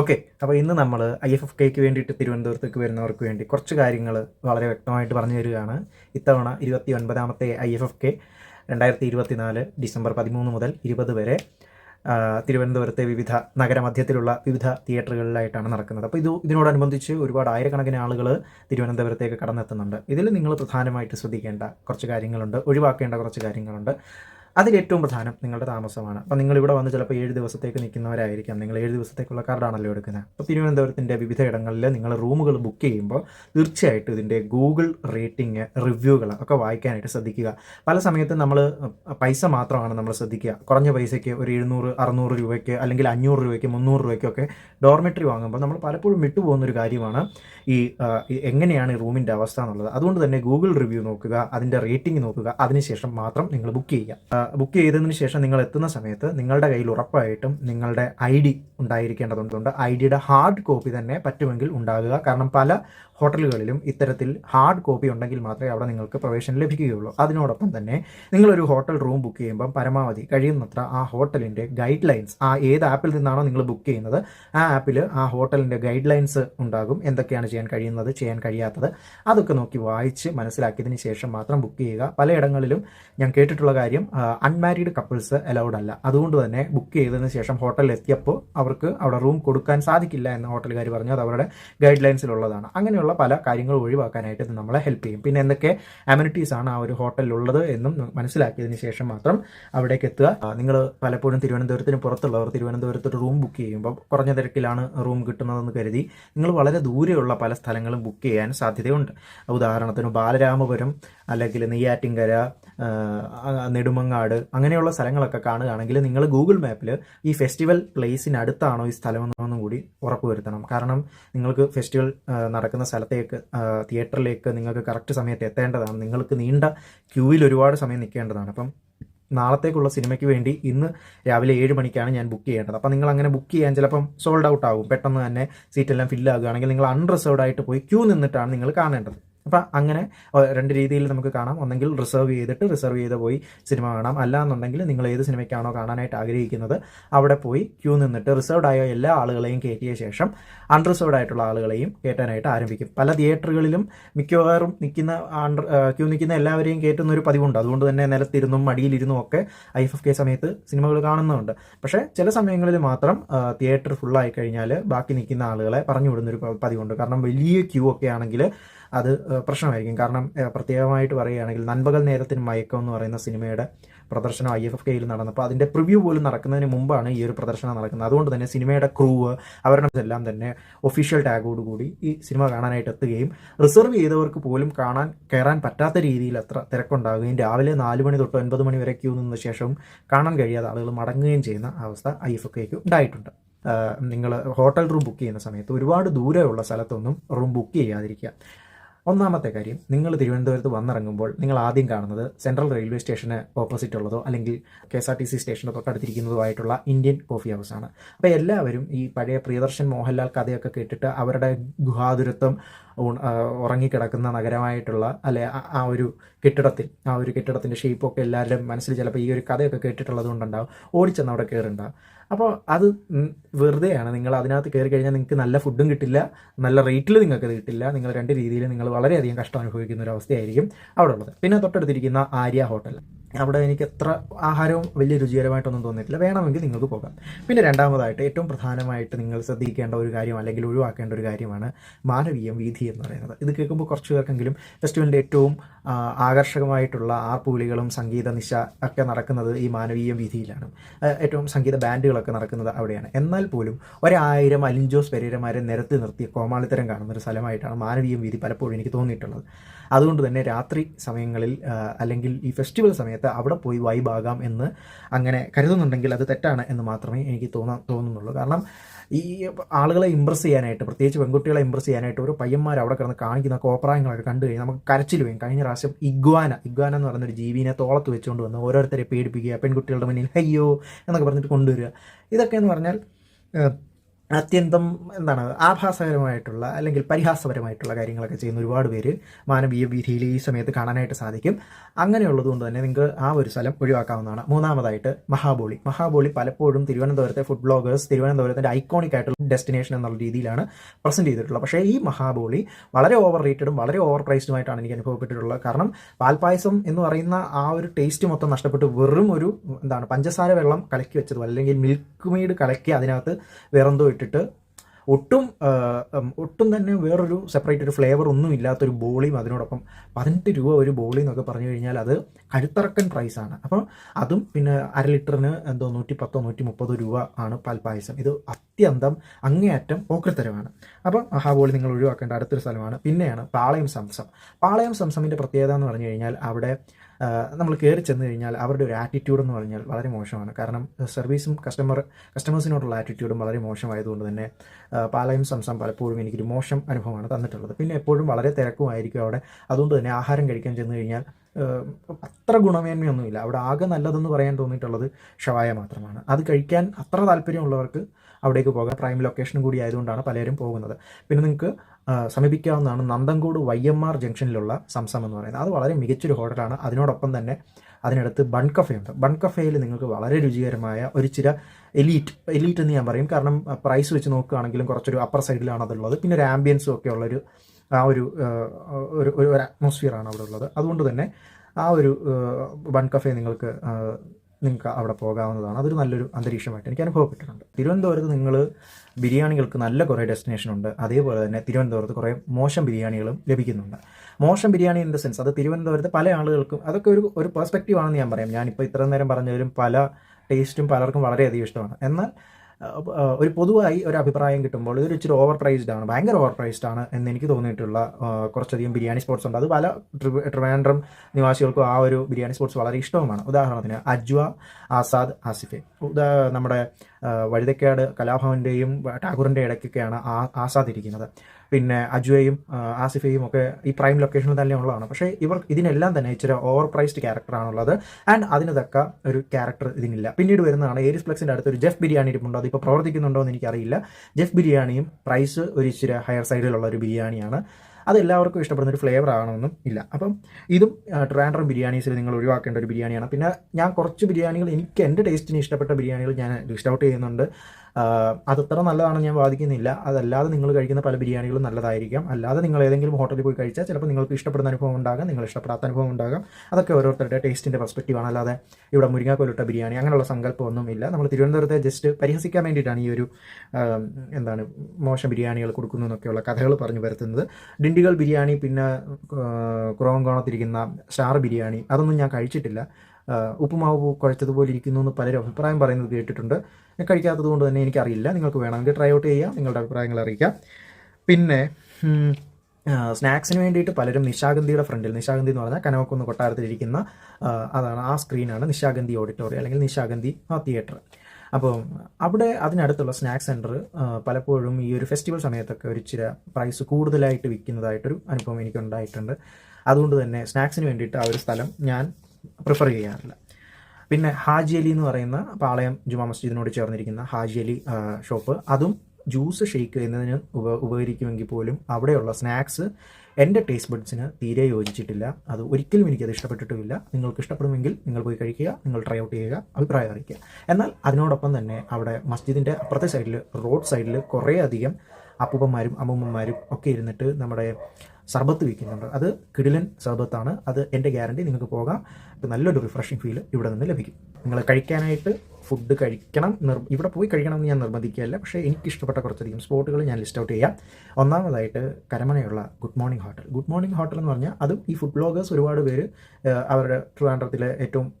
Okay. അപ്പോൾ ഇന്ന് നമ്മൾ ഐ എഫ് എഫ് കെക്ക് വേണ്ടിയിട്ട് തിരുവനന്തപുരത്തേക്ക് വരുന്നവർക്ക് വേണ്ടി കുറച്ച് കാര്യങ്ങൾ വളരെ വ്യക്തമായിട്ട് പറഞ്ഞു തരികയാണ്. ഇത്തവണ ഇരുപത്തി ഒൻപതാമത്തെ ഐ എഫ് എഫ് കെ രണ്ടായിരത്തി ഇരുപത്തി നാല് ഡിസംബർ പതിമൂന്ന് മുതൽ ഇരുപത് വരെ തിരുവനന്തപുരത്തെ വിവിധ നഗരമധ്യത്തിലുള്ള വിവിധ തിയേറ്ററുകളിലായിട്ടാണ് നടക്കുന്നത്. അപ്പോൾ ഇത് ഇതിനോടനുബന്ധിച്ച് ഒരുപാട് ആയിരക്കണക്കിന് ആളുകൾ തിരുവനന്തപുരത്തേക്ക് കടന്നെത്തുന്നുണ്ട്. ഇതിൽ നിങ്ങൾ പ്രധാനമായിട്ട് ശ്രദ്ധിക്കേണ്ട കുറച്ച് കാര്യങ്ങളുണ്ട്. ഒഴിവാക്കേണ്ട കുറച്ച് കാര്യങ്ങളുണ്ട്. അതിലേറ്റവും പ്രധാനം നിങ്ങളുടെ താമസമാണ്. അപ്പോൾ നിങ്ങൾ ഇവിടെ വന്ന് ചിലപ്പോൾ ഏഴ് ദിവസത്തേക്ക് നിൽക്കുന്നവരായിരിക്കാം. നിങ്ങൾ ഏഴ് ദിവസത്തേക്കുള്ള കാർഡാണല്ലോ എടുക്കുന്നത്. അപ്പോൾ തിരുവനന്തപുരത്തിന്റെ വിവിധ ഇടങ്ങളിൽ നിങ്ങൾ റൂമുകൾ ബുക്ക് ചെയ്യുമ്പോൾ തീർച്ചയായിട്ടും ഇതിന്റെ ഗൂഗിൾ റേറ്റിംഗ് റിവ്യൂകൾ ഒക്കെ വായിക്കാനായിട്ട് ശ്രദ്ധിക്കുക. പല സമയത്തും നമ്മൾ പൈസ മാത്രമാണ് നമ്മൾ ശ്രദ്ധിക്കുക. കുറഞ്ഞ പൈസയ്ക്ക് ഒരു എഴുന്നൂറ് അറുന്നൂറ് രൂപയ്ക്ക് അല്ലെങ്കിൽ അഞ്ഞൂറ് രൂപയ്ക്ക് മുന്നൂറ് രൂപയ്ക്കൊക്കെ ഡോർമെറ്ററി വാങ്ങുമ്പോൾ നമ്മൾ പലപ്പോഴും വിട്ടുപോകുന്നൊരു കാര്യമാണ്. ഈ എങ്ങനെയാണ് ഈ റൂമിന്റെ അവസ്ഥ എന്നുള്ളത്. അതുകൊണ്ട് തന്നെ ഗൂഗിൾ റിവ്യൂ നോക്കുക അതിന്റെ റേറ്റിംഗ് നോക്കുക അതിനുശേഷം മാത്രം നിങ്ങൾ ബുക്ക് ചെയ്യുക. ബുക്ക് ചെയ്തതിന് ശേഷം നിങ്ങൾ എത്തുന്ന സമയത്ത് നിങ്ങളുടെ കയ്യിൽ ഉറപ്പായിട്ടും നിങ്ങളുടെ ഐ ഡി ഉണ്ടായിരിക്കേണ്ടതുണ്ട്. ഐ ഡിയുടെ ഹാർഡ് കോപ്പി തന്നെ പറ്റുമെങ്കിൽ ഉണ്ടാകുക. കാരണം പല ഹോട്ടലുകളിലും ഇത്തരത്തിൽ ഹാർഡ് കോപ്പി ഉണ്ടെങ്കിൽ മാത്രമേ അവിടെ നിങ്ങൾക്ക് പ്രവേശനം ലഭിക്കുകയുള്ളൂ. അതിനോടൊപ്പം തന്നെ നിങ്ങളൊരു ഹോട്ടൽ റൂം ബുക്ക് ചെയ്യുമ്പം പരമാവധി കഴിയുന്നത്ര ആ ഹോട്ടലിന്റെ ഗൈഡ് ലൈൻസ് ആ ഏത് ആപ്പിൽ നിന്നാണോ നിങ്ങൾ ബുക്ക് ചെയ്യുന്നത് ആ ആപ്പിൽ ആ ഹോട്ടലിന്റെ ഗൈഡ് ലൈൻസ് ഉണ്ടാകും. എന്തൊക്കെയാണ് ചെയ്യാൻ കഴിയുന്നത് ചെയ്യാൻ കഴിയാത്തത് അതൊക്കെ നോക്കി വായിച്ച് മനസ്സിലാക്കിയതിന് ശേഷം മാത്രം ബുക്ക് ചെയ്യുക. പലയിടങ്ങളിലും ഞാൻ കേട്ടിട്ടുള്ള കാര്യം അൺമാരീഡ് കപ്പിൾസ് അലൗഡ് അല്ല. അതുകൊണ്ട് തന്നെ ബുക്ക് ചെയ്തതിന് ശേഷം ഹോട്ടലിൽ എത്തിയപ്പോൾ അവർക്ക് അവിടെ റൂം കൊടുക്കാൻ സാധിക്കില്ല എന്ന് ഹോട്ടലുകാർ പറഞ്ഞു. അത് അവരുടെ ഗൈഡ് ലൈൻസിലുള്ളതാണ് അങ്ങനെയുള്ള പല കാര്യങ്ങൾ ഒഴിവാക്കാനായിട്ട് ഇത് നമ്മളെ ഹെൽപ്പ് ചെയ്യും. പിന്നെ എന്തൊക്കെ അമ്യൂണിറ്റീസ് ആണ് ആ ഒരു ഹോട്ടലിലുള്ളത് എന്നും മനസ്സിലാക്കിയതിന് ശേഷം മാത്രം അവിടേക്ക് എത്തുക. നിങ്ങൾ പലപ്പോഴും തിരുവനന്തപുരത്തിന് പുറത്തുള്ളവർ തിരുവനന്തപുരത്ത് ഒരു റൂം ബുക്ക് ചെയ്യുമ്പോൾ കുറഞ്ഞ തിരക്കിലാണ് റൂം കിട്ടുന്നതെന്ന് കരുതി നിങ്ങൾ വളരെ ദൂരെയുള്ള പല സ്ഥലങ്ങളും ബുക്ക് ചെയ്യാൻ സാധ്യതയുണ്ട്. ഉദാഹരണത്തിന് ബാലരാമപുരം അല്ലെങ്കിൽ നെയ്യാറ്റിൻകര നെടുമങ്ങാട് അങ്ങനെയുള്ള സ്ഥലങ്ങളൊക്കെ കാണുകയാണെങ്കിൽ നിങ്ങൾ ഗൂഗിൾ മാപ്പിൽ ഈ ഫെസ്റ്റിവൽ പ്ലേസിനടുത്താണോ ഈ സ്ഥലമെന്നൊന്നും കൂടി ഉറപ്പുവരുത്തണം. കാരണം നിങ്ങൾക്ക് ഫെസ്റ്റിവൽ നടക്കുന്ന നടക്കുന്ന സ്ഥലത്തേക്ക് തിയേറ്ററിലേക്ക് നിങ്ങൾക്ക് കറക്റ്റ് സമയത്ത് എത്തേണ്ടതാണ്. നിങ്ങൾക്ക് നീണ്ട ക്യൂവിൽ ഒരുപാട് സമയം നിൽക്കേണ്ടതാണ്. അപ്പം നാളത്തേക്കുള്ള സിനിമയ്ക്ക് വേണ്ടി ഇന്ന് രാവിലെ ഏഴ് മണിക്കാണ് ഞാൻ ബുക്ക് ചെയ്യേണ്ടത്. അപ്പം നിങ്ങൾ അങ്ങനെ ബുക്ക് ചെയ്യാൻ ചിലപ്പം സോൾഡ് ഔട്ട് ആകും പെട്ടെന്ന് തന്നെ സീറ്റെല്ലാം ഫില്ല് ആകുകയാണെങ്കിൽ നിങ്ങൾ അൺറിസർവ്ഡ് ആയിട്ട് പോയി ക്യൂ നിന്നിട്ടാണ് നിങ്ങൾ കാണേണ്ടത്. അപ്പം അങ്ങനെ രണ്ട് രീതിയിൽ നമുക്ക് കാണാം. ഒന്നെങ്കിൽ റിസർവ് ചെയ്തിട്ട് റിസർവ് ചെയ്ത് പോയി സിനിമ കാണാം. അല്ല എന്നുണ്ടെങ്കിൽ നിങ്ങൾ ഏത് സിനിമയ്ക്കാണോ കാണാനായിട്ട് ആഗ്രഹിക്കുന്നത് അവിടെ പോയി ക്യൂ നിന്നിട്ട് റിസർവ്ഡ് ആയ എല്ലാ ആളുകളെയും കയറ്റിയ ശേഷം അൺറിസർവ്ഡ് ആയിട്ടുള്ള ആളുകളെയും കയറ്റാനായിട്ട് ആരംഭിക്കും. പല തിയേറ്ററുകളിലും മിക്കവാറും നിൽക്കുന്ന ക്യൂ നിൽക്കുന്ന എല്ലാവരെയും കയറ്റുന്ന ഒരു പതിവുണ്ട്. അതുകൊണ്ട് തന്നെ നിലത്തിരുന്നും മടിയിലിരുന്നും ഒക്കെ ഐ എഫ് എഫ് കെ സമയത്ത് സിനിമകൾ കാണുന്നുണ്ട്. പക്ഷേ ചില സമയങ്ങളിൽ മാത്രം തിയേറ്റർ ഫുള്ളായി കഴിഞ്ഞാൽ ബാക്കി നിൽക്കുന്ന ആളുകളെ പറഞ്ഞു വിടുന്നൊരു പതിവുണ്ട്. കാരണം വലിയ ക്യൂ ഒക്കെ ആണെങ്കിൽ അത് പ്രശ്നമായിരിക്കും. കാരണം പ്രത്യേകമായിട്ട് പറയുകയാണെങ്കിൽ നൻപകൽ നേരത്തിന് മയക്കം എന്ന് പറയുന്ന സിനിമയുടെ പ്രദർശനം ഐ എഫ് എഫ് കെയിൽ നടന്നപ്പോൾ അതിന്റെ പ്രിവ്യൂ പോലും നടക്കുന്നതിന് മുമ്പാണ് ഈ ഒരു പ്രദർശനം നടക്കുന്നത്. അതുകൊണ്ട് തന്നെ സിനിമയുടെ ക്രൂവ് അവരുടെ എല്ലാം തന്നെ ഒഫീഷ്യൽ ടാഗോട് കൂടി ഈ സിനിമ കാണാനായിട്ട് എത്തുകയും റിസർവ് ചെയ്തവർക്ക് പോലും കാണാൻ കയറാൻ പറ്റാത്ത രീതിയിൽ അത്ര തിരക്കുണ്ടാകുകയും രാവിലെ നാല് മണി തൊട്ട് ഒൻപത് മണി വരെ ക്യൂ നിന്ന ശേഷവും കാണാൻ കഴിയാതെ ആളുകൾ മടങ്ങുകയും ചെയ്യുന്ന അവസ്ഥ ഐ എഫ് എഫ് കെക്ക് ഉണ്ടായിട്ടുണ്ട്. നിങ്ങൾ ഹോട്ടൽ റൂം ബുക്ക് ചെയ്യുന്ന സമയത്ത് ഒരുപാട് ദൂരെയുള്ള സ്ഥലത്തൊന്നും റൂം ബുക്ക് ചെയ്യാതിരിക്കുക. ഒന്നാമത്തെ കാര്യം നിങ്ങൾ തിരുവനന്തപുരത്ത് വന്നിറങ്ങുമ്പോൾ നിങ്ങൾ ആദ്യം കാണുന്നത് സെൻട്രൽ റെയിൽവേ സ്റ്റേഷന് ഓപ്പോസിറ്റ് ഉള്ളതോ അല്ലെങ്കിൽ K S R T C സ്റ്റേഷന് തൊട്ടടുത്തിരിക്കുന്നതോ ആയിട്ടുള്ള ഇന്ത്യൻ കോഫി ഹൗസ് ആണ്. അപ്പോൾ എല്ലാവരും ഈ പഴയ പ്രിയദർശൻ മോഹൻലാൽ കഥയൊക്കെ കേട്ടിട്ട് അവരുടെ ഗുഹാതുരത്വം ഉറങ്ങിക്കിടക്കുന്ന നഗരമായിട്ടുള്ള അല്ലെ ആ ഒരു കെട്ടിടത്തിൽ ആ ഒരു കെട്ടിടത്തിന്റെ ഷേപ്പൊക്കെ എല്ലാവരുടെയും മനസ്സിൽ ചിലപ്പോൾ ഈ ഒരു കഥയൊക്കെ കേട്ടിട്ടുള്ളത് കൊണ്ടുണ്ടാവും ഓടിച്ചെന്ന് അവിടെ കയറുണ്ടാവും അപ്പോൾ അത് വെറുതെയാണ്. നിങ്ങൾ അതിനകത്ത് കയറി കഴിഞ്ഞാൽ നിങ്ങൾക്ക് നല്ല ഫുഡും കിട്ടില്ല നല്ല റേറ്റിൽ നിങ്ങൾക്ക് അത് കിട്ടില്ല. നിങ്ങൾ രണ്ട് രീതിയിൽ നിങ്ങൾ വളരെയധികം കഷ്ടം അനുഭവിക്കുന്ന ഒരു അവസ്ഥയായിരിക്കും അവിടെ ഉള്ളത്. പിന്നെ തൊട്ടടുത്തിരിക്കുന്ന ആര്യ ഹോട്ടൽ. അവിടെ എനിക്ക് എത്ര ആഹാരവും വലിയ രുചികരമായിട്ടൊന്നും തോന്നിയിട്ടില്ല. വേണമെങ്കിൽ നിങ്ങൾക്ക് പോകാം. പിന്നെ രണ്ടാമതായിട്ട് ഏറ്റവും പ്രധാനമായിട്ട് നിങ്ങൾ ശ്രദ്ധിക്കേണ്ട ഒരു കാര്യം അല്ലെങ്കിൽ ഒഴിവാക്കേണ്ട ഒരു കാര്യമാണ് മാനവീയം വീഥി എന്ന് പറയുന്നത്. ഇത് കേൾക്കുമ്പോൾ കുറച്ച് പേർക്കെങ്കിലും ഫെസ്റ്റിവലിന്റെ ഏറ്റവും ആകർഷകമായിട്ടുള്ള ആർപ്പുവിളികളും സംഗീത നിശ ഒക്കെ നടക്കുന്നത് ഈ മാനവീയം വീതിയിലാണ്. ഏറ്റവും സംഗീത ബാൻഡുകളൊക്കെ നടക്കുന്നത് അവിടെയാണ്. എന്നാൽ പോലും ഒരായിരം അലിഞ്ചോസ് പെരേരമാരെ നിരത്തി നിർത്തിയ കോമാളിത്തരം കാണുന്ന ഒരു സ്ഥലമായിട്ടാണ് മാനവീയം വീഥി പലപ്പോഴും എനിക്ക് തോന്നിയിട്ടുള്ളത്. അതുകൊണ്ട് തന്നെ രാത്രി സമയങ്ങളിൽ അല്ലെങ്കിൽ ഈ ഫെസ്റ്റിവൽ സമയത്ത് അവിടെ പോയി വൈബാകാം എന്ന് അങ്ങനെ കരുതുന്നുണ്ടെങ്കിൽ അത് തെറ്റാണ് എന്ന് മാത്രമേ എനിക്ക് തോന്നാ തോന്നുന്നുള്ളൂ. കാരണം ഈ ആളുകളെ ഇമ്പ്രസ് ചെയ്യാനായിട്ട് പ്രത്യേകിച്ച് പെൺകുട്ടികളെ ഇമ്പ്രസ് ചെയ്യാനായിട്ട് ഒരു പയ്യന്മാർ അവിടെ കിടന്ന് കാണിക്കുന്ന കോപ്രായങ്ങളൊക്കെ കണ്ടു കഴിഞ്ഞാൽ നമുക്ക് കരച്ചിൽ വരും. കഴിഞ്ഞ പ്രാവശ്യം ഇഗ്വാന ഇഗ്വാന എന്ന് പറഞ്ഞൊരു ജീവിനെ തോളത്ത് വെച്ചുകൊണ്ട് വന്ന് ഓരോരുത്തരെ പേടിപ്പിക്കുക പെൺകുട്ടികളുടെ മുന്നിൽ അയ്യോ എന്നൊക്കെ പറഞ്ഞിട്ട് കൊണ്ടുവരിക. ഇതൊക്കെ എന്ന് പറഞ്ഞാൽ അത്യന്തം എന്താണ് ആഭാസകരമായിട്ടുള്ള അല്ലെങ്കിൽ പരിഹാസപരമായിട്ടുള്ള കാര്യങ്ങളൊക്കെ ചെയ്യുന്ന ഒരുപാട് പേര് മാനവീയ വിധിയിൽ ഈ സമയത്ത് കാണാനായിട്ട് സാധിക്കും. അങ്ങനെയുള്ളത് കൊണ്ട് തന്നെ നിങ്ങൾക്ക് ആ ഒരു സ്ഥലം ഒഴിവാക്കാവുന്നതാണ്. മൂന്നാമതായിട്ട് മഹാബോളി. മഹാബോളി പലപ്പോഴും തിരുവനന്തപുരത്തെ ഫുഡ് ബ്ലോഗേഴ്സ് തിരുവനന്തപുരത്തിന്റെ ഐക്കോണിക് ആയിട്ടുള്ള ഡെസ്റ്റിനേഷൻ എന്നുള്ള രീതിയിലാണ് പ്രസന്റ് ചെയ്തിട്ടുള്ളത്. പക്ഷേ ഈ മഹാബോളി വളരെ ഓവർ റേറ്റഡും വളരെ ഓവർ പ്രൈസ്ഡുമായിട്ടാണ് എനിക്ക് അനുഭവപ്പെട്ടിട്ടുള്ളത്. കാരണം പാൽപ്പായസം എന്ന് പറയുന്ന ആ ഒരു ടേസ്റ്റ് മൊത്തം നഷ്ടപ്പെട്ട് വെറും ഒരു എന്താണ് പഞ്ചസാര വെള്ളം കലക്കി വെച്ചതും അല്ലെങ്കിൽ മിൽക്ക് മെയ്ഡ് കലക്കി അതിനകത്ത് വേറെന്തോ ഇട്ടിട്ട് ഒട്ടും ഒട്ടും തന്നെ വേറൊരു സെപ്പറേറ്റ് ഒരു ഫ്ലേവർ ഒന്നും ഇല്ലാത്തൊരു ബോളിയും അതിനോടൊപ്പം പതിനെട്ട് രൂപ ഒരു ബോളി എന്നൊക്കെ പറഞ്ഞു കഴിഞ്ഞാൽ അത് കഴുത്തറക്കൻ പ്രൈസാണ് അപ്പോൾ അതും പിന്നെ അര ലിറ്ററിന് എന്തോ നൂറ്റി പത്തോ നൂറ്റി മുപ്പതോ രൂപ ആണ് പാൽപ്പായസം. ഇത് അത്യന്തം അങ്ങേയറ്റം പോക്കൃത്തരമാണ്. അപ്പോൾ മഹാബോളി നിങ്ങൾ ഒഴിവാക്കേണ്ട അടുത്തൊരു സ്ഥലമാണ്. പിന്നെയാണ് പാളയം സംസം. പാളയം സംസമിന്റെ പ്രത്യേകത എന്ന് പറഞ്ഞു കഴിഞ്ഞാൽ അവിടെ നമ്മൾ കയറി ചെന്ന് കഴിഞ്ഞാൽ അവരുടെ ഒരു ആറ്റിറ്റ്യൂഡ് എന്ന് പറഞ്ഞാൽ വളരെ മോശമാണ്. കാരണം സർവീസും കസ്റ്റമർ കസ്റ്റമേഴ്സിനോടുള്ള ആറ്റിറ്റ്യൂഡും വളരെ മോശമായതുകൊണ്ട് തന്നെ പാലയും സംസം പലപ്പോഴും എനിക്കൊരു മോശം അനുഭവമാണ് തന്നിട്ടുള്ളത്. പിന്നെ എപ്പോഴും വളരെ തിരക്കുമായിരിക്കും അവിടെ. അതുകൊണ്ട് തന്നെ ആഹാരം കഴിക്കാൻ ചെന്ന് കഴിഞ്ഞാൽ അത്ര ഗുണമേന്മയൊന്നുമില്ല. അവിടെ ആകെ നല്ലതെന്ന് പറയാൻ തോന്നിയിട്ടുള്ളത് ഷവായ മാത്രമാണ്. അത് കഴിക്കാൻ അത്ര താല്പര്യമുള്ളവർക്ക് അവിടേക്ക് പോകാം പ്രൈം ലൊക്കേഷൻ കൂടി ആയതുകൊണ്ടാണ് പലരും പോകുന്നത്. പിന്നെ നിങ്ങൾക്ക് സമീപിക്കാവുന്നതാണ് നന്തൻകൂട് വൈ എം ആർ ജംഗ്ഷനിലുള്ള സംസം എന്ന് പറയുന്നത്. അത് വളരെ മികച്ചൊരു ഹോട്ടലാണ്. അതിനോടൊപ്പം തന്നെ അതിനടുത്ത് ബൺ കഫേ ഉണ്ട്. ബൺ കഫേയിൽ നിങ്ങൾക്ക് വളരെ രുചികരമായ ഒരു ചില എലീറ്റ് എലീറ്റ് എന്ന് ഞാൻ പറയും. കാരണം പ്രൈസ് വെച്ച് നോക്കുകയാണെങ്കിലും കുറച്ചൊരു അപ്പർ സൈഡിലാണ് അതുള്ളത്. പിന്നെ ഒരു ആംബിയൻസും ഒക്കെ ഉള്ളൊരു ആ ഒരു ഒരു ഒരു അറ്റ്മോസ്ഫിയറാണ് അവിടെ ഉള്ളത്. അതുകൊണ്ട് തന്നെ ആ ഒരു ബൺ കഫേ നിങ്ങൾക്ക് നിങ്ങൾക്ക് അവിടെ പോകാവുന്നതാണ്. അതൊരു നല്ലൊരു അന്തരീക്ഷമായിട്ട് എനിക്ക് അനുഭവപ്പെട്ടിട്ടുണ്ട്. തിരുവനന്തപുരത്ത് നിങ്ങൾ ബിരിയാണികൾക്ക് നല്ല കുറേ ഡെസ്റ്റിനേഷൻ ഉണ്ട്. അതേപോലെ തന്നെ തിരുവനന്തപുരത്ത് കുറേ മോശം ബിരിയാണികളും ലഭിക്കുന്നുണ്ട്. മോശം ബിരിയാണി ഇൻ ദ സെൻസ് അത് തിരുവനന്തപുരത്ത് പല ആളുകൾക്കും അതൊക്കെ ഒരു ഒരു പെർസ്പെക്റ്റീവ് ആണെന്ന് ഞാൻ പറയാം. ഞാനിപ്പോൾ ഇത്ര നേരം പറഞ്ഞതിലും പല ടേസ്റ്റും പലർക്കും വളരെയധികം ഇഷ്ടമാണ്. എന്നാൽ ഒരു പൊതുവായി ഒരു അഭിപ്രായം കിട്ടുമ്പോൾ ഇതൊരു ഇച്ചിരി ഓവർ പ്രൈസ്ഡ് ആണ് ഭയങ്കര ഓവർ പ്രൈസ്ഡ് ആണ് എന്ന് എനിക്ക് തോന്നിയിട്ടുള്ള കുറച്ചധികം ബിരിയാണി സ്പോർട്സ് ഉണ്ട്. അത് പല ട്രിവാൻഡ്രം നിവാസികൾക്കും ആ ഒരു ബിരിയാണി സ്പോർട്സ് വളരെ ഇഷ്ടവുമാണ്. ഉദാഹരണത്തിന് അജ്വ ആസാദ് ആസിഫെ. ഉദാ നമ്മുടെ വഴുതക്കാട് കലാഭവന്റെയും ടാഗൂറിന്റെ ഇടയ്ക്കൊക്കെയാണ് ആ ആസാദ് ഇരിക്കുന്നത്. പിന്നെ അജുവയും ആസിഫയും ഒക്കെ ഈ പ്രൈം ലൊക്കേഷനിൽ തന്നെ ഉള്ളതാണ് പക്ഷേ ഇവർ ഇതിനെല്ലാം തന്നെ ഇച്ചിരി ഓവർ പ്രൈസ്ഡ് ക്യാരക്ടറാണുള്ളത് ആൻഡ് അതിന് തക്ക ഒരു ക്യാരക്ടർ ഇതിനില്ല. പിന്നീട് വരുന്നതാണ് ഏരിസ് ഫ്ലെക്സിന്റെ അടുത്ത് ഒരു ജെഫ് ബിരിയാണി ഇരിപ്പുണ്ട്. അതിപ്പോൾ പ്രവർത്തിക്കുന്നുണ്ടോ എന്ന് എനിക്കറിയില്ല. ജെഫ് ബിരിയാണിയും പ്രൈസ് ഒരു ഇച്ചിരി ഹയർ സൈഡിലുള്ള ഒരു ബിരിയാണിയാണ്. അത് എല്ലാവർക്കും ഇഷ്ടപ്പെടുന്ന ഒരു ഫ്ലേവർ ആണെന്നും ഇല്ല. അപ്പം ഇതും ട്രാൻഡറും ബിരിയാണീസിൽ നിങ്ങൾ ഒഴിവാക്കേണ്ട ഒരു ബിരിയാണിയാണ്. പിന്നെ ഞാൻ കുറച്ച് ബിരിയാണികൾ എനിക്ക് എന്റെ ടേസ്റ്റിന് ഇഷ്ടപ്പെട്ട ബിരിയാണികൾ ഞാൻ ലിസ്റ്റ് ഔട്ട് ചെയ്യുന്നുണ്ട്. ആ, അത് അത്ര നല്ലതാണെന്ന് ഞാൻ വാദിക്കുന്നില്ല. അതല്ലാതെ നിങ്ങൾ കഴിക്കുന്ന പല ബിരിയാണികളും നല്ലതായിരിക്കാം. അല്ലാതെ നിങ്ങൾ ഏതെങ്കിലും ഹോട്ടലിൽ പോയി കഴിച്ചാൽ ചിലപ്പോൾ നിങ്ങൾക്ക് ഇഷ്ടപ്പെടുന്ന അനുഭവം ഉണ്ടാകാം നിങ്ങൾ ഇഷ്ടപ്പെടാത്ത അനുഭവം ഉണ്ടാകാം. അതൊക്കെ ഓരോരുത്തരുടെ ടേസ്റ്റിന്റെ പെർസ്പെക്റ്റീവാണ് അല്ലാതെ ഇവിടെ മുരിങ്ങാക്കോലിട്ട ബിരിയാണി അങ്ങനെയുള്ള സങ്കല്പമൊന്നും ഇല്ല നമ്മൾ തിരുവനന്തപുരത്തെ ജസ്റ്റ് പരിഹസിക്കാൻ വേണ്ടിയിട്ടാണ് ഈ ഒരു എന്താണ് മോശം ബിരിയാണികൾ കൊടുക്കുന്നു എന്നൊക്കെയുള്ള കഥകൾ പറഞ്ഞു വരുത്തുന്നത് ഡിണ്ടികൾ ബിരിയാണി പിന്നെ കുറവങ്കോണത്തിരിക്കുന്ന സ്റ്റാർ ബിരിയാണി അതൊന്നും ഞാൻ കഴിച്ചിട്ടില്ല. ഉപ്പുമാവ് കുഴച്ചതുപോലെ ഇരിക്കുന്നു എന്ന് പലരും അഭിപ്രായം പറയുന്നത് കേട്ടിട്ടുണ്ട്. കഴിക്കാത്തത് കൊണ്ട് തന്നെ എനിക്കറിയില്ല. നിങ്ങൾക്ക് വേണമെങ്കിൽ ട്രൈ ഔട്ട് ചെയ്യാം. നിങ്ങളുടെ അഭിപ്രായങ്ങൾ അറിയിക്കാം. പിന്നെ സ്നാക്സിന് വേണ്ടിയിട്ട് പലരും നിശാഗന്ധിയുടെ ഫ്രണ്ടിൽ നിശാഗന്ധി എന്ന് പറഞ്ഞാൽ കനവക്കുന്ന് കൊട്ടാരത്തിലിരിക്കുന്ന അതാണ് ആ സ്ക്രീനാണ് നിശാഗന്ധി ഓഡിറ്റോറിയം അല്ലെങ്കിൽ നിശാഗന്ധി ആ തിയേറ്റർ അപ്പോൾ അവിടെ അതിനടുത്തുള്ള സ്നാക്സ് സെന്റർ പലപ്പോഴും ഈ ഒരു ഫെസ്റ്റിവൽ സമയത്തൊക്കെ ഒരു ഇച്ചിരി പ്രൈസ് കൂടുതലായിട്ട് വിൽക്കുന്നതായിട്ടൊരു അനുഭവം എനിക്കുണ്ടായിട്ടുണ്ട്. അതുകൊണ്ട് തന്നെ സ്നാക്സിന് വേണ്ടിയിട്ട് ആ ഒരു സ്ഥലം ഞാൻ പ്രിഫർ ചെയ്യാറില്ല. പിന്നെ ഹാജി അലി എന്ന് പറയുന്ന പാളയം ജുമാ മസ്ജിദിനോട് ചേർന്നിരിക്കുന്ന ഹാജി അലി ഷോപ്പ് അതും ജ്യൂസ് ഷെയ്ക്ക് എന്നതിന് ഉപ ഉപകരിക്കുമെങ്കിൽ പോലും അവിടെയുള്ള സ്നാക്സ് എന്റെ ടേസ്റ്റ് ബഡ്സിന് തീരെ യോജിച്ചിട്ടില്ല. അത് ഒരിക്കലും എനിക്കത് ഇഷ്ടപ്പെട്ടിട്ടുമില്ല. നിങ്ങൾക്ക് ഇഷ്ടപ്പെടുമെങ്കിൽ നിങ്ങൾ പോയി കഴിക്കുക നിങ്ങൾ ട്രൈ ഔട്ട് ചെയ്യുക അഭിപ്രായം അറിയിക്കുക. എന്നാൽ അതിനോടൊപ്പം തന്നെ അവിടെ മസ്ജിദിന്റെ അപ്പുറത്തെ സൈഡിൽ റോഡ് സൈഡിൽ കുറേ അധികം അപ്പൂപ്പന്മാരും അമ്മൂമ്മമാരും ഒക്കെ ഇരുന്നിട്ട് നമ്മുടെ സർബത്ത് വിൽക്കുന്നുണ്ട് അത് കിടിലൻ സർബത്താണ്. അത് എന്റെ ഗ്യാരണ്ടി നിങ്ങൾക്ക് പോകാം. നല്ലൊരു റിഫ്രഷിംഗ് ഫീൽ ഇവിടെ നിന്ന് ലഭിക്കും. നിങ്ങൾ കഴിക്കാനായിട്ട് ഫുഡ് കഴിക്കണം. ഇവിടെ പോയി കഴിക്കണം എന്ന് ഞാൻ നിർബന്ധിക്കുകയല്ല. പക്ഷേ എനിക്ക് ഇഷ്ടപ്പെട്ട കുറച്ചധികം സ്പോട്ടുകൾ ഞാൻ ലിസ്റ്റ് ഔട്ട് ചെയ്യാം. ഒന്നാമതായിട്ട് കരമനയുള്ള good morning hotel good morning hotel എന്ന് പറഞ്ഞാൽ അതും ഈ ഫുഡ് ബ്ലോഗേഴ്സ് ഒരുപാട് പേര് അവരുടെ ട്രിവാൻഡ്രത്തിലെ ഏറ്റവും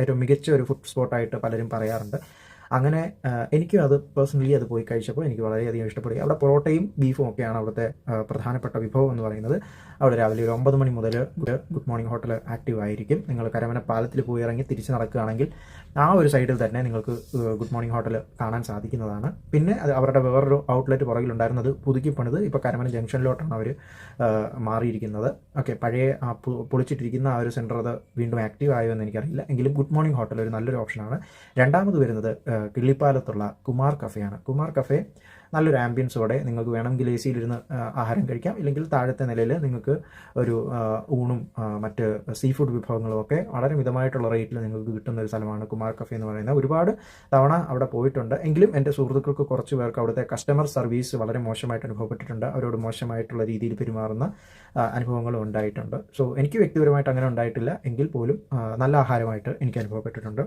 ഏറ്റവും മികച്ച ഒരു ഫുഡ് സ്പോട്ടായിട്ട് പലരും പറയാറുണ്ട്. അങ്ങനെ എനിക്കും അത് പേഴ്സണലി അത് പോയി കഴിച്ചപ്പോൾ എനിക്ക് വളരെയധികം ഇഷ്ടപ്പെടും അവിടെ പൊറോട്ടയും ബീഫും ഒക്കെയാണ് അവിടുത്തെ പ്രധാനപ്പെട്ട വിഭവം എന്ന് പറയുന്നത്. അവിടെ രാവിലെ ഒരു ഒമ്പത് മണി മുതൽ ഗുഡ് മോർണിംഗ് ഹോട്ടൽ ആക്റ്റീവ് ആയിരിക്കും. നിങ്ങൾ കരമന പാലത്തിൽ പോയി ഇറങ്ങി തിരിച്ച് നടക്കുകയാണെങ്കിൽ ആ ഒരു സൈഡിൽ തന്നെ നിങ്ങൾക്ക് ഗുഡ് മോർണിംഗ് ഹോട്ടൽ കാണാൻ സാധിക്കുന്നതാണ്. പിന്നെ അത് അവരുടെ വേറൊരു ഔട്ട്ലെറ്റ് പുറകിലുണ്ടായിരുന്നത് പുതുക്കി പണിത് ഇപ്പോൾ കരമന ജംഗ്ഷനിലോട്ടാണ് അവർ മാറിയിരിക്കുന്നത്. ഓക്കെ പഴയ ആ പൊളിച്ചിട്ടിരിക്കുന്ന ആ ഒരു സെന്റർ അത് വീണ്ടും ആക്റ്റീവ് ആയോ എന്ന് എനിക്കറിയില്ല. എങ്കിലും ഗുഡ് മോർണിംഗ് ഹോട്ടൽ ഒരു നല്ലൊരു ഓപ്ഷനാണ് രണ്ടാമത് വരുന്നത് കിള്ളിപ്പാലത്തുള്ള കുമാർ കഫേയാണ്. കുമാർ കഫേ നല്ലൊരു ആംബിയൻസോടെ നിങ്ങൾക്ക് വേണമെങ്കിൽ എ സിയിലിരുന്ന് ആഹാരം കഴിക്കാം. ഇല്ലെങ്കിൽ താഴത്തെ നിലയിൽ നിങ്ങൾക്ക് ഒരു ഊണും മറ്റ് സീ ഫുഡ് വിഭവങ്ങളും ഒക്കെ വളരെ മിതമായിട്ടുള്ള റേറ്റിൽ നിങ്ങൾക്ക് കിട്ടുന്ന ഒരു സ്ഥലമാണ് കുമാർ കഫേ എന്ന് പറയുന്നത്. ഒരുപാട് തവണ അവിടെ പോയിട്ടുണ്ട്. എങ്കിലും എന്റെ സുഹൃത്തുക്കൾക്ക് കുറച്ച് പേർക്ക് അവിടുത്തെ കസ്റ്റമർ സർവീസ് വളരെ മോശമായിട്ട് അനുഭവപ്പെട്ടിട്ടുണ്ട്. അവരോട് മോശമായിട്ടുള്ള രീതിയിൽ പെരുമാറുന്ന അനുഭവങ്ങളും ഉണ്ടായിട്ടുണ്ട്. സോ എനിക്ക് വ്യക്തിപരമായിട്ട് അങ്ങനെ ഉണ്ടായിട്ടില്ല. എങ്കിൽ പോലും നല്ല ആഹാരമായിട്ട് എനിക്ക് അനുഭവപ്പെട്ടിട്ടുണ്ട്.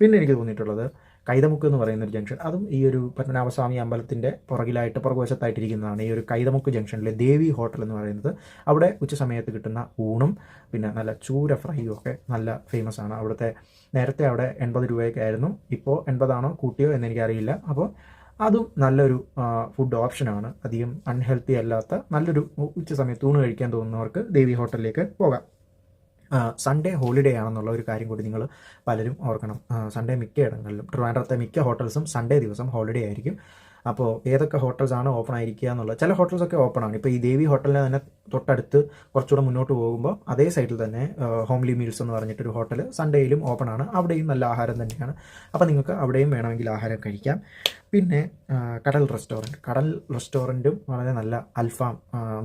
പിന്നെ എനിക്ക് തോന്നിയിട്ടുള്ളത് കൈതമുക്ക് എന്ന് പറയുന്ന ഒരു ജംഗ്ഷൻ അതും ഈ ഒരു പത്മനാഭസ്വാമി അമ്പലത്തിന്റെ പുറകിലായിട്ട് പുറകുവശത്തായിട്ടിരിക്കുന്നതാണ് ഈ ഒരു കൈതമുക്ക് ജംഗ്ഷനിലെ ദേവി ഹോട്ടൽ എന്ന് പറയുന്നത്. അവിടെ ഉച്ച സമയത്ത് കിട്ടുന്ന ഊണും പിന്നെ നല്ല ചൂര ഫ്രൈയും ഒക്കെ നല്ല ഫേമസ് ആണ്. അവിടുത്തെ നേരത്തെ അവിടെ എൺപത് രൂപയൊക്കെ ആയിരുന്നു. ഇപ്പോൾ എൺപതാണോ കൂട്ടിയോ എന്ന് എനിക്കറിയില്ല അപ്പോൾ അതും നല്ലൊരു ഫുഡ് ഓപ്ഷനാണ് അധികം അൺഹെൽത്തി അല്ലാത്ത നല്ലൊരു ഉച്ച സമയത്ത് ഊണ് കഴിക്കാൻ തോന്നുന്നവർക്ക് ദേവി ഹോട്ടലിലേക്ക് പോകാം. സൺഡേ ഹോളിഡേ ആണെന്നുള്ള ഒരു കാര്യം കൂടി നിങ്ങൾ പലരും ഓർക്കണം. സൺഡേ മിക്ക ഇടങ്ങളിലും ട്രിവാൻഡ്രത്തെ മിക്ക ഹോട്ടൽസും സൺഡേ ദിവസം ഹോളിഡേ ആയിരിക്കും. അപ്പോൾ ഏതൊക്കെ ഹോട്ടൽസ് ആണ് ഓപ്പൺ ആയിരിക്കുക എന്നുള്ളത്. ചില ഹോട്ടൽസ് ഒക്കെ ഓപ്പൺ ആണ്. ഇപ്പോൾ ഈ ദേവി ഹോട്ടലിന് തന്നെ തൊട്ടടുത്ത് കുറച്ചുകൂടെ മുന്നോട്ട് പോകുമ്പോൾ അതേ സൈഡിൽ തന്നെ ഹോംലി മീൽസ് എന്ന് പറഞ്ഞിട്ടൊരു ഹോട്ടൽ സൺഡേയിലും ഓപ്പൺ ആണ്. അവിടെയും നല്ല ആഹാരം തന്നെയാണ്. അപ്പോൾ നിങ്ങൾക്ക് അവിടെയും വേണമെങ്കിൽ ആഹാരം കഴിക്കാം. പിന്നെ കടൽ റെസ്റ്റോറന്റ് കടൽ റെസ്റ്റോറന്റും വളരെ നല്ല അൽഫാം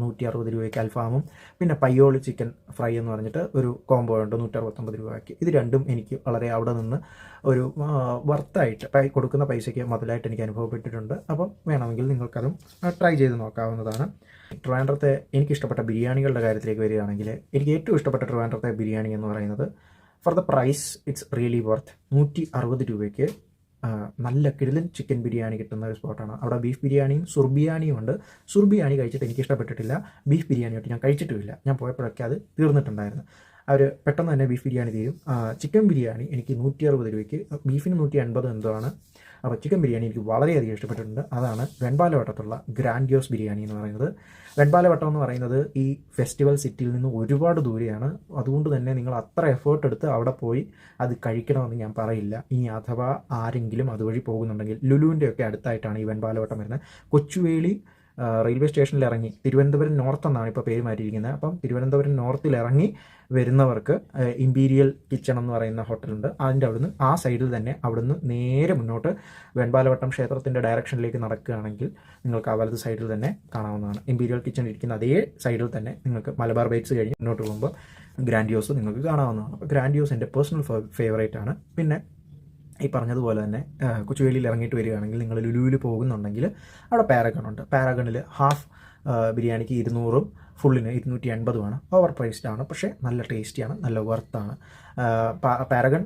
നൂറ്റി അറുപത് രൂപയ്ക്ക് അൽഫാമും പിന്നെ പയ്യോളി ചിക്കൻ ഫ്രൈ എന്ന് പറഞ്ഞിട്ട് ഒരു കോംബോ ഉണ്ട് നൂറ്റി അറുപത്തൊമ്പത് രൂപയ്ക്ക്. ഇത് രണ്ടും എനിക്ക് വളരെ അവിടെ നിന്ന് ഒരു വർത്തായിട്ട് കൊടുക്കുന്ന പൈസയ്ക്ക് മുതലായിട്ട് എനിക്ക് അനുഭവപ്പെട്ടിട്ടുണ്ട്. അപ്പം വേണമെങ്കിൽ നിങ്ങൾക്കതും ട്രൈ ചെയ്ത് നോക്കാവുന്നതാണ്. ട്രിവാൻഡ്രത്തെ എനിക്കിഷ്ടപ്പെട്ട ബിരിയാണികളുടെ കാര്യത്തിലേക്ക് വരികയാണെങ്കിൽ എനിക്ക് ഏറ്റവും ഇഷ്ടപ്പെട്ട ട്രിവാൻഡ്രത്തെ ബിരിയാണി എന്ന് പറയുന്നത് for the price it's really worth നൂറ്റി അറുപത് രൂപയ്ക്ക് നല്ല കിടിലൻ ചിക്കൻ ബിരിയാണി കിട്ടുന്ന ഒരു സ്പോട്ടാണ് അവിടെ ബീഫ് ബിരിയാണിയും സുർബിയാണിയും ഉണ്ട്. സുർബിയാണി കഴിച്ചിട്ട് എനിക്ക് ഇഷ്ടപ്പെട്ടിട്ടില്ല. ബീഫ് ബിരിയാണിയായിട്ട് ഞാൻ കഴിച്ചിട്ടുമില്ല. ഞാൻ പോയപ്പോഴൊക്കെ അത് തീർന്നിട്ടുണ്ടായിരുന്നു. അവർ പെട്ടെന്ന് തന്നെ ബീഫ് ബിരിയാണി തീരും. ചിക്കൻ ബിരിയാണി എനിക്ക് നൂറ്റി അറുപത് രൂപയ്ക്ക് ബീഫിന് നൂറ്റി എൺപത് എന്തോ ആണ്. അപ്പോൾ ചിക്കൻ ബിരിയാണി എനിക്ക് വളരെയധികം ഇഷ്ടപ്പെട്ടിട്ടുണ്ട്. അതാണ് വെൺപാലവട്ടത്തുള്ള ഗ്രാൻഡിയോസ് ബിരിയാണി എന്ന് പറയുന്നത്. വെൺപാലവട്ടം എന്ന് പറയുന്നത് ഈ ഫെസ്റ്റിവൽ സിറ്റിയിൽ നിന്ന് ഒരുപാട് ദൂരെയാണ്. അതുകൊണ്ട് തന്നെ നിങ്ങൾ അത്ര എഫേർട്ട് എടുത്ത് അവിടെ പോയി അത് കഴിക്കണമെന്ന് ഞാൻ പറയില്ല. ഇനി അഥവാ ആരെങ്കിലും അതുവഴി പോകുന്നുണ്ടെങ്കിൽ ലുലുവിന്റെ ഒക്കെ അടുത്തായിട്ടാണ് ഈ വെൺപാലവട്ടം വരുന്നത്. കൊച്ചുവേളി റെയിൽവേ സ്റ്റേഷനിൽ ഇറങ്ങി തിരുവനന്തപുരം നോർത്ത് എന്നാണ് ഇപ്പോൾ പേര് മാറ്റിയിരിക്കുന്നത്. അപ്പം തിരുവനന്തപുരം നോർത്തിൽ ഇറങ്ങി വരുന്നവർക്ക് ഇമ്പീരിയൽ കിച്ചൺ എന്ന് പറയുന്ന ഹോട്ടലുണ്ട്. അതിന്റെ അവിടുന്ന് ആ സൈഡിൽ തന്നെ അവിടുന്ന് നേരെ മുന്നോട്ട് വെൺപാലവട്ടം ക്ഷേത്രത്തിന്റെ ഡയറക്ഷനിലേക്ക് നടക്കുകയാണെങ്കിൽ നിങ്ങൾക്ക് ആ വലത് സൈഡിൽ തന്നെ കാണാവുന്നതാണ്. ഇമ്പീരിയൽ കിച്ചൺ ഇരിക്കുന്ന അതേ സൈഡിൽ തന്നെ നിങ്ങൾക്ക് മലബാർ ബൈറ്റ്സ് കഴിഞ്ഞ് മുന്നോട്ട് പോകുമ്പോൾ ഗ്രാൻഡിയോസ് നിങ്ങൾക്ക് കാണാവുന്നതാണ്. അപ്പോൾ ഗ്രാൻഡിയോസ് എന്റെ പേഴ്സണൽ ഫേവറേറ്റ് ആണ് പിന്നെ ഈ പറഞ്ഞതുപോലെ തന്നെ കൊച്ചുവേലിയിൽ ഇറങ്ങിയിട്ട് വരികയാണെങ്കിൽ നിങ്ങൾ ലുലുവിൽ പോകുന്നുണ്ടെങ്കിൽ അവിടെ പാരഗൺ ഉണ്ട്. പാരഗണിൽ ഹാഫ് ബിരിയാണിക്ക് ഇരുന്നൂറും ഫുള്ളിന് ഇരുന്നൂറ്റി എൺപതുമാണ് ഓവർ പ്രൈസ്ഡ് ആണ് പക്ഷേ നല്ല ടേസ്റ്റിയാണ് നല്ല വർത്താണ് പാരഗൺ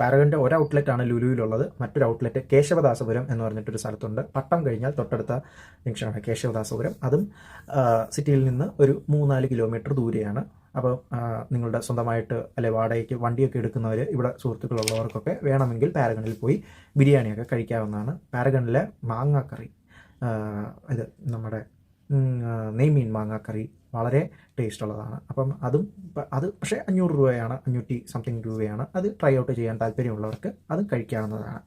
പാരഗണിന്റെ ഒരു ഔട്ട്ലെറ്റാണ് ലുലുവിലുള്ളത്. മറ്റൊരു ഔട്ട്ലെറ്റ് കേശവദാസപുരം എന്ന് പറഞ്ഞിട്ടൊരു സ്ഥലത്തുണ്ട്. പട്ടം കഴിഞ്ഞാൽ തൊട്ടടുത്ത ജംഗ്ഷനാണ് കേശവദാസപുരം. അതും സിറ്റിയിൽ നിന്ന് ഒരു മൂന്നാൽ കിലോമീറ്റർ ദൂരെയാണ്. അപ്പോൾ നിങ്ങളുടെ സ്വന്തമായിട്ട് അല്ലെ വാടകയ്ക്ക് വണ്ടിയൊക്കെ എടുക്കുന്നവർ ഇവിടെ സുഹൃത്തുക്കളുള്ളവർക്കൊക്കെ വേണമെങ്കിൽ പാരഗണിൽ പോയി ബിരിയാണിയൊക്കെ കഴിക്കാവുന്നതാണ്. പാരഗണിലെ മാങ്ങാക്കറി ഇത് നമ്മുടെ നെയ്മീൻ കറി വളരെ ടേസ്റ്റ് ഉള്ളതാണ് അപ്പം അതും അത് പക്ഷേ അഞ്ഞൂറ് രൂപയാണ് അഞ്ഞൂറ്റി സംതിങ് രൂപയാണ്. അത് ട്രൈ ഔട്ട് ചെയ്യാൻ താല്പര്യമുള്ളവർക്ക് അതും കഴിക്കാവുന്നതാണ്.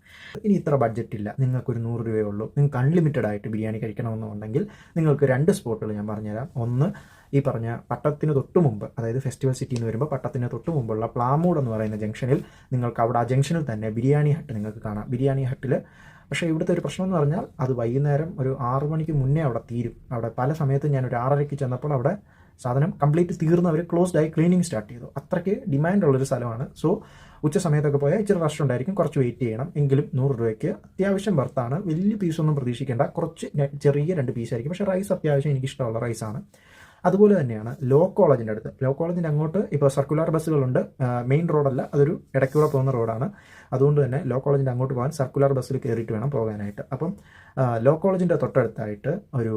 ഇനി ഇത്ര ബഡ്ജറ്റ് ഇല്ല. നിങ്ങൾക്കൊരു നൂറ് രൂപയേ ഉള്ളൂ. നിങ്ങൾക്ക് അൺലിമിറ്റഡ് ആയിട്ട് ബിരിയാണി കഴിക്കണമെന്നുണ്ടെങ്കിൽ നിങ്ങൾക്ക് രണ്ട് സ്പോട്ടുകൾ ഞാൻ പറഞ്ഞുതരാം. ഒന്ന് ഈ പറഞ്ഞ പട്ടത്തിന് തൊട്ട് മുമ്പ് അതായത് ഫെസ്റ്റിവൽ സിറ്റി എന്ന് വരുമ്പോൾ പട്ടത്തിന് തൊട്ട് മുമ്പുള്ള പ്ലാമൂഡ് എന്ന് പറയുന്ന ജംഗ്ഷനിൽ നിങ്ങൾക്ക് അവിടെ ആ ജംഗ്ഷനിൽ തന്നെ ബിരിയാണി ഹട്ട് നിങ്ങൾക്ക് കാണാം. ബിരിയാണി ഹട്ടിൽ പക്ഷേ ഇവിടുത്തെ ഒരു പ്രശ്നം എന്ന് പറഞ്ഞാൽ അത് വൈകുന്നേരം ഒരു ആറു മണിക്ക് മുന്നേ അവിടെ തീരും. അവിടെ പല സമയത്തും ഞാൻ ഒരു ആറരയ്ക്ക് ചെന്നപ്പോൾ അവിടെ സാധനം കംപ്ലീറ്റ് തീർന്ന് അവർ ക്ലോസ്ഡ് ആയി ക്ലീനിങ് സ്റ്റാർട്ട് ചെയ്തു. അത്രയ്ക്ക് ഡിമാൻഡ് ഉള്ളൊരു സ്ഥലമാണ്. സോ ഉച്ച സമയത്തൊക്കെ പോയാൽ ഇച്ചിരി റഷ് ഉണ്ടായിരിക്കും. കുറച്ച് വെയിറ്റ് ചെയ്യണം. എങ്കിലും നൂറ് രൂപയ്ക്ക് അത്യാവശ്യം വർത്താണ് വലിയ പീസൊന്നും പ്രതീക്ഷിക്കേണ്ട. കുറച്ച് ചെറിയ രണ്ട് പീസായിരിക്കും പക്ഷേ റൈസ് അത്യാവശ്യം എനിക്ക് ഇഷ്ടമുള്ള റൈസാണ് അതുപോലെ തന്നെയാണ് ലോ കോളേജിന്റെ അടുത്ത്. ലോ കോളേജിന്റെ അങ്ങോട്ട് ഇപ്പോൾ സർക്കുലർ ബസ്സുകളുണ്ട്. മെയിൻ റോഡല്ല അതൊരു ഇടയ്ക്കൂടെ പോകുന്ന റോഡാണ്. അതുകൊണ്ട് തന്നെ ലോ കോളേജിന്റെ അങ്ങോട്ട് പോകാൻ സർക്കുലർ ബസ്സിൽ കയറിയിട്ട് വേണം പോകാനായിട്ട്. അപ്പം ലോ കോളേജിന്റെ തൊട്ടടുത്തായിട്ട് ഒരു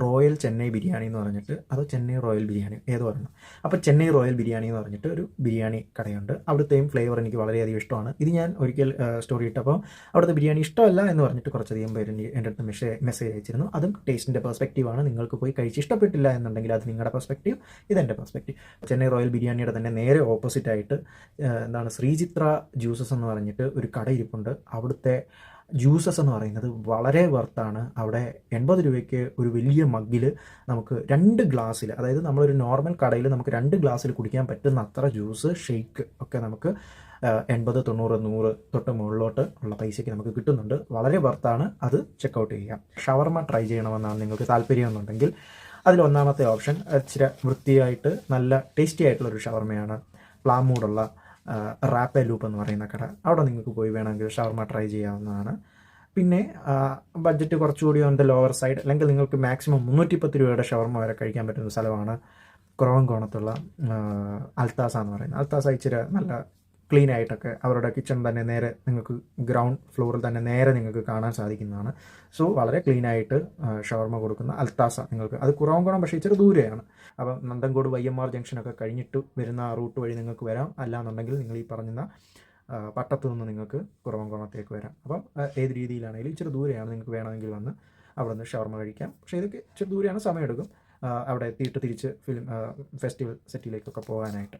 റോയൽ ചെന്നൈ ബിരിയാണി എന്ന് പറഞ്ഞിട്ട് അതോ ചെന്നൈ റോയൽ ബിരിയാണി ഏതോ പറഞ്ഞു അപ്പോൾ ചെന്നൈ റോയൽ ബിരിയാണി എന്ന് പറഞ്ഞിട്ട് ഒരു ബിരിയാണി കടയുണ്ട്. അവിടുത്തെയും ഫ്ലേവർ എനിക്ക് വളരെയധികം ഇഷ്ടമാണ്. ഇത് ഞാൻ ഒരിക്കൽ സ്റ്റോറി ഇട്ടപ്പോൾ അവിടുത്തെ ബിരിയാണി ഇഷ്ടമല്ല എന്ന് പറഞ്ഞിട്ട് കുറച്ചധികം പേര് എന്റെ അടുത്ത് മെസ്സേജ് മെസ്സേജ് അയച്ചിരുന്നു. അതും ടേസ്റ്റിന്റെ പെർസ്പെക്റ്റീവാണ് നിങ്ങൾക്ക് പോയി കഴിച്ച് ഇഷ്ടപ്പെട്ടില്ല എന്നുണ്ടെങ്കിൽ അത് നിങ്ങളുടെ പെർസ്പെക്റ്റീവ് ഇതെന്റെ പെർസ്പെക്റ്റീവ് ചെന്നൈ റോയൽ ബിരിയാണിയുടെ തന്നെ നേരെ ഓപ്പോസിറ്റ് ആയിട്ട് ആ, എന്താണ് ശ്രീചിത്ര ജ്യൂസസ് എന്ന് പറഞ്ഞിട്ട് ഒരു കട ഇരിപ്പുണ്ട്. അവിടുത്തെ ജ്യൂസസ് എന്ന് പറയുന്നത് വളരെ വർത്താണ് അവിടെ എൺപത് രൂപയ്ക്ക് ഒരു വലിയ മഗ്ഗിൽ നമുക്ക് രണ്ട് ഗ്ലാസ്സിൽ അതായത് നമ്മളൊരു നോർമൽ കടയിൽ നമുക്ക് രണ്ട് ഗ്ലാസ്സിൽ കുടിക്കാൻ പറ്റുന്ന അത്ര ജ്യൂസ് ഷെയ്ക്ക് ഒക്കെ നമുക്ക് എൺപത് തൊണ്ണൂറ് നൂറ് തൊട്ട് മുകളിലോട്ട് ഉള്ള പൈസയ്ക്ക് നമുക്ക് കിട്ടുന്നുണ്ട്. വളരെ വർത്താണ് അത് ചെക്കൗട്ട് ചെയ്യാം. ഷവർമ ട്രൈ ചെയ്യണമെന്നാണ് നിങ്ങൾക്ക് താല്പര്യമെന്നുണ്ടെങ്കിൽ അതിൽ ഒന്നാമത്തെ ഓപ്ഷൻ ഇച്ചിരി വൃത്തിയായിട്ട് നല്ല ടേസ്റ്റി ആയിട്ടുള്ള ഒരു ഷവർമയാണ്. പ്ലാമൂടുള്ള റാപ്പെ ലൂപ്പ് എന്ന് പറയുന്ന കട. അവിടെ നിങ്ങൾക്ക് പോയി വേണമെങ്കിൽ ഷവർമ ട്രൈ ചെയ്യാവുന്നതാണ്. പിന്നെ ബഡ്ജറ്റ് കുറച്ചുകൂടി ഓൺ ദ ലോവർ സൈഡ് അല്ലെങ്കിൽ നിങ്ങൾക്ക് മാക്സിമം മുന്നൂറ്റി പത്ത് രൂപയുടെ ഷവർമ വരെ കഴിക്കാൻ പറ്റുന്ന സ്ഥലമാണ് കുറവൻകോണത്തുള്ള അൽത്താസ എന്ന് പറയുന്നത്. അൽത്താസ ഇച്ചിരി നല്ല ക്ലീൻ ആയിട്ടൊക്കെ അവരുടെ കിച്ചൺ തന്നെ നേരെ നിങ്ങൾക്ക് ഗ്രൗണ്ട് ഫ്ലോറിൽ തന്നെ നേരെ നിങ്ങൾക്ക് കാണാൻ സാധിക്കുന്നതാണ്. സോ വളരെ ക്ലീൻ ആയിട്ട് ഷവർമ കൊടുക്കുന്ന അൽത്താസ നിങ്ങൾക്ക്. അത് കുറവൻകോണം പക്ഷേ ഇച്ചിരി ദൂരെയാണ്. അപ്പം നന്ദൻകോട് വൈ എം ആർ ജംഗ്ഷനൊക്കെ കഴിഞ്ഞിട്ട് വരുന്ന റൂട്ട് വഴി നിങ്ങൾക്ക് വരാം. അല്ലാന്നുണ്ടെങ്കിൽ നിങ്ങൾ ഈ പറഞ്ഞ പട്ടത്തു നിന്ന് നിങ്ങൾക്ക് കുറവൻകോണത്തേക്ക് വരാം. അപ്പം ഏത് രീതിയിലാണെങ്കിലും ഇച്ചിരി ദൂരെയാണ് നിങ്ങൾക്ക് വേണമെങ്കിൽ വന്ന് അവിടെ നിന്ന് ഷവർമ കഴിക്കാം. പക്ഷേ ഇതൊക്കെ ഇച്ചിരി ദൂരെയാണ് സമയമെടുക്കും. അവിടെ എത്തിയിട്ട് തിരിച്ച് ഫിലിം ഫെസ്റ്റിവൽ സെറ്റിലേക്കൊക്കെ പോകാനായിട്ട്.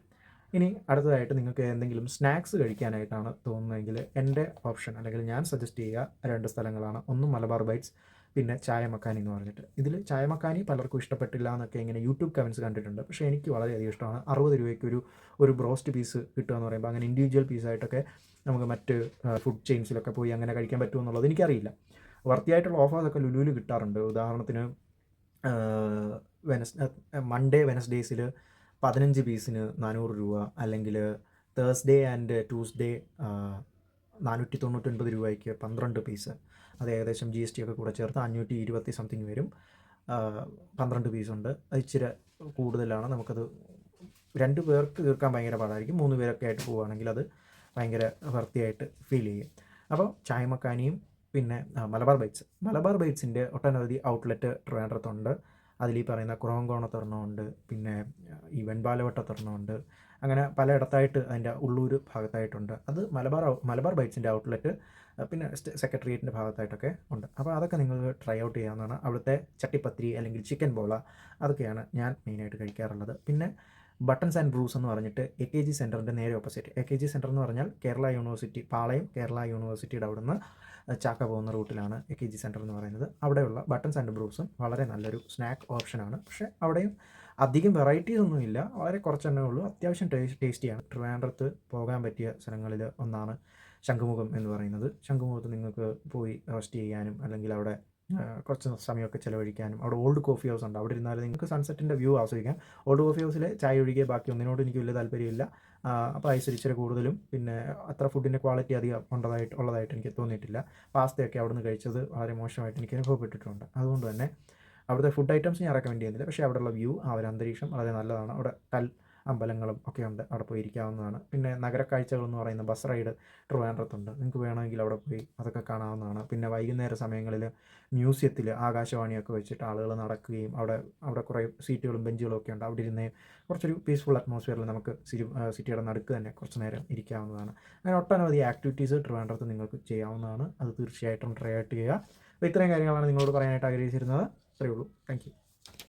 ഇനി അടുത്തതായിട്ട് നിങ്ങൾക്ക് എന്തെങ്കിലും സ്നാക്സ് കഴിക്കാനായിട്ടാണ് തോന്നുന്നതെങ്കിൽ എന്റെ ഓപ്ഷൻ അല്ലെങ്കിൽ ഞാൻ സജസ്റ്റ് ചെയ്യുക രണ്ട് സ്ഥലങ്ങളാണ്. ഒന്ന് മലബാർ ബൈറ്റ്സ് പിന്നെ ചായ മക്കാനി എന്ന് പറഞ്ഞിട്ട്. ഇതിൽ ചായ മക്കാനി പലർക്കും ഇഷ്ടപ്പെട്ടില്ല എന്നൊക്കെ ഇങ്ങനെ യൂട്യൂബ് കമൻസ് കണ്ടിട്ടുണ്ട്. പക്ഷേ എനിക്ക് വളരെയധികം ഇഷ്ടമാണ്. അറുപത് രൂപയ്ക്ക് ഒരു ഒരു ബ്രോസ്റ്റ് പീസ് കിട്ടുക എന്ന് പറയുമ്പോൾ അങ്ങനെ ഇൻഡിവിജ്വൽ പീസായിട്ടൊക്കെ നമുക്ക് മറ്റ് ഫുഡ് ചെയിൻസിലൊക്കെ പോയി അങ്ങനെ കഴിക്കാൻ പറ്റുമെന്നുള്ളത് എനിക്കറിയില്ല. വർത്തിയായിട്ടുള്ള ഓഫേഴ്സൊക്കെ ലുലുവിൽ കിട്ടാറുണ്ട്. ഉദാഹരണത്തിന് വെനസ് മൺഡേ വെനസ്ഡേയ്സിൽ പതിനഞ്ച് പീസിന് നാനൂറ് രൂപ അല്ലെങ്കിൽ തേഴ്സ്ഡേ ആൻഡ് ട്യൂസ്ഡേ നാനൂറ്റി തൊണ്ണൂറ്റൊൻപത് രൂപയ്ക്ക് പന്ത്രണ്ട് പീസ്. അത് ഏകദേശം ജി എസ് ടി ഒക്കെ കൂടെ ചേർത്ത് അഞ്ഞൂറ്റി ഇരുപത്തി സംതിങ് വരും. പന്ത്രണ്ട് പീസുണ്ട് അത് ഇച്ചിരി കൂടുതലാണ്. നമുക്കത് രണ്ട് പേർക്ക് തീർക്കാൻ ഭയങ്കര പാടായിരിക്കും. മൂന്ന് പേരൊക്കെ ആയിട്ട് പോവുകയാണെങ്കിൽ അത് ഭയങ്കര വൃത്തിയായിട്ട് ഫീൽ ചെയ്യും. അപ്പോൾ ചായമക്കാനിയും പിന്നെ മലബാർ ബൈറ്റ്സ്. മലബാർ ബൈറ്റ്സിന്റെ ഒട്ടനവധി ഔട്ട്ലെറ്റ് ട്രിവാൻഡ്രത്തുണ്ട് അതിൽ ഈ പറയുന്ന കുറവൻകോണത്തൊരെണ്ണമുണ്ട് പിന്നെ ഈ വെൺപാലവട്ടത്തൊരെണ്ണമുണ്ട് അങ്ങനെ പലയിടത്തായിട്ട് അതിന്റെ ഉള്ളൂർ ഭാഗത്തായിട്ടുണ്ട്. അത് മലബാർ മലബാർ ബൈറ്റ്സിന്റെ ഔട്ട്ലെറ്റ് പിന്നെ സെക്രട്ടേറിയറ്റിന്റെ ഭാഗത്തായിട്ടൊക്കെ ഉണ്ട്. അപ്പോൾ അതൊക്കെ നിങ്ങൾ ട്രൈ ഔട്ട് ചെയ്യാവുന്നതാണ്. അവിടുത്തെ ചട്ടിപ്പത്തിരി അല്ലെങ്കിൽ ചിക്കൻ ബോള അതൊക്കെയാണ് ഞാൻ മെയിനായിട്ട് കഴിക്കാറുള്ളത്. പിന്നെ ബട്ടൺസ് ആൻഡ് ബ്രൂസ് എന്ന് പറഞ്ഞിട്ട് എ കെ ജി സെന്ററിന്റെ നേരെ opposite A K G centre എന്ന് പറഞ്ഞാൽ കേരള യൂണിവേഴ്സിറ്റി പാളയം കേരള യൂണിവേഴ്സിറ്റിയുടെ അവിടുന്ന് ചാക്ക പോകുന്ന റൂട്ടിലാണ് എ കെ ജി സെന്റർ എന്ന് പറയുന്നത്. അവിടെയുള്ള ബട്ടൺസ് ആൻഡ് ബ്രൂസും വളരെ നല്ലൊരു സ്നാക്ക് ഓപ്ഷനാണ് പക്ഷേ അവിടെയും അധികം വെറൈറ്റീസ് ഒന്നുമില്ല വളരെ കുറച്ചെണ്ണേ ഉള്ളൂ. അത്യാവശ്യം ടേസ്റ്റ് ടേസ്റ്റിയാണ്. ട്രിവാൻഡ്രത്ത് പോകാൻ പറ്റിയ സ്ഥലങ്ങളിൽ ഒന്നാണ് ശംഖുമുഖം എന്ന് പറയുന്നത്. ശംഖുമുഖത്ത് നിങ്ങൾക്ക് പോയി റെസ്റ്റ് ചെയ്യാനും അല്ലെങ്കിൽ അവിടെ കുറച്ച് സമയമൊക്കെ ചിലവഴിക്കാനും. അവിടെ ഓൾഡ് കോഫി ഹൗസ് ഉണ്ട്. അവിടെ ഇരുന്നാൽ നിങ്ങൾക്ക് സൺസെറ്റിന്റെ വ്യൂ ആസ്വദിക്കാം. ഓൾഡ് കോഫി ഹൗസിലെ ചായ ഒഴികെ ബാക്കി ഒന്നിനോട് എനിക്ക് വലിയ താല്പര്യമില്ല. അപ്പോൾ ഇച്ചിരി കൂടുതലും. പിന്നെ അത്ര ഫുഡിന്റെ ക്വാളിറ്റി അധികം ഉള്ളതായിട്ട് ഉള്ളതായിട്ട് എനിക്ക് തോന്നിയിട്ടില്ല. പാസ്തയൊക്കെ അവിടെ നിന്ന് കഴിച്ചത് വളരെ മോശമായിട്ട് എനിക്ക് അനുഭവപ്പെട്ടിട്ടുണ്ട്. അതുകൊണ്ട് തന്നെ അവിടുത്തെ ഫുഡ് ഐറ്റംസ് ഞാൻ റെക്കമെൻഡ് ചെയ്യുന്നില്ല. പക്ഷേ അവിടെയുള്ള വ്യൂ ആ ഒരു അന്തരീക്ഷം വളരെ നല്ലതാണ്. അവിടെ കൽ അമ്പലങ്ങളും ഒക്കെ ഉണ്ട് അവിടെ പോയി ഇരിക്കാവുന്നതാണ് പിന്നെ നഗരക്കാഴ്ചകൾ എന്ന് പറയുന്ന ബസ് റൈഡ് ട്രിവാൻഡ്രത്തുണ്ട്. നിങ്ങൾക്ക് വേണമെങ്കിൽ അവിടെ പോയി അതൊക്കെ കാണാവുന്നതാണ്. പിന്നെ വൈകുന്നേര സമയങ്ങളിൽ മ്യൂസിയത്തിൽ ആകാശവാണിയൊക്കെ വെച്ചിട്ട് ആളുകൾ നടക്കുകയും അവിടെ അവിടെ കുറേ സീറ്റുകളും ബെഞ്ചുകളും ഒക്കെ ഉണ്ട്. അവിടെ ഇരുന്ന് കുറച്ചൊരു പീസ്ഫുൾ അറ്റ്മോസ്ഫിയറിൽ നമുക്ക് സിറ്റി സിറ്റിയുടെ നടുക്ക് തന്നെ കുറച്ച് നേരം ഇരിക്കാവുന്നതാണ്. അങ്ങനെ ഒട്ടനവധി ആക്ടിവിറ്റീസ് ട്രിവാൻഡ്രത്ത് നിങ്ങൾക്ക് ചെയ്യാവുന്നതാണ്. അത് തീർച്ചയായിട്ടും ട്രൈ ആയിട്ട് ചെയ്യുക. അപ്പോൾ ഇത്രയും കാര്യങ്ങളാണ് നിങ്ങളോട് പറയാനായിട്ട് ആഗ്രഹിച്ചിരുന്നത്. അത്രയേ ഉള്ളൂ. താങ്ക്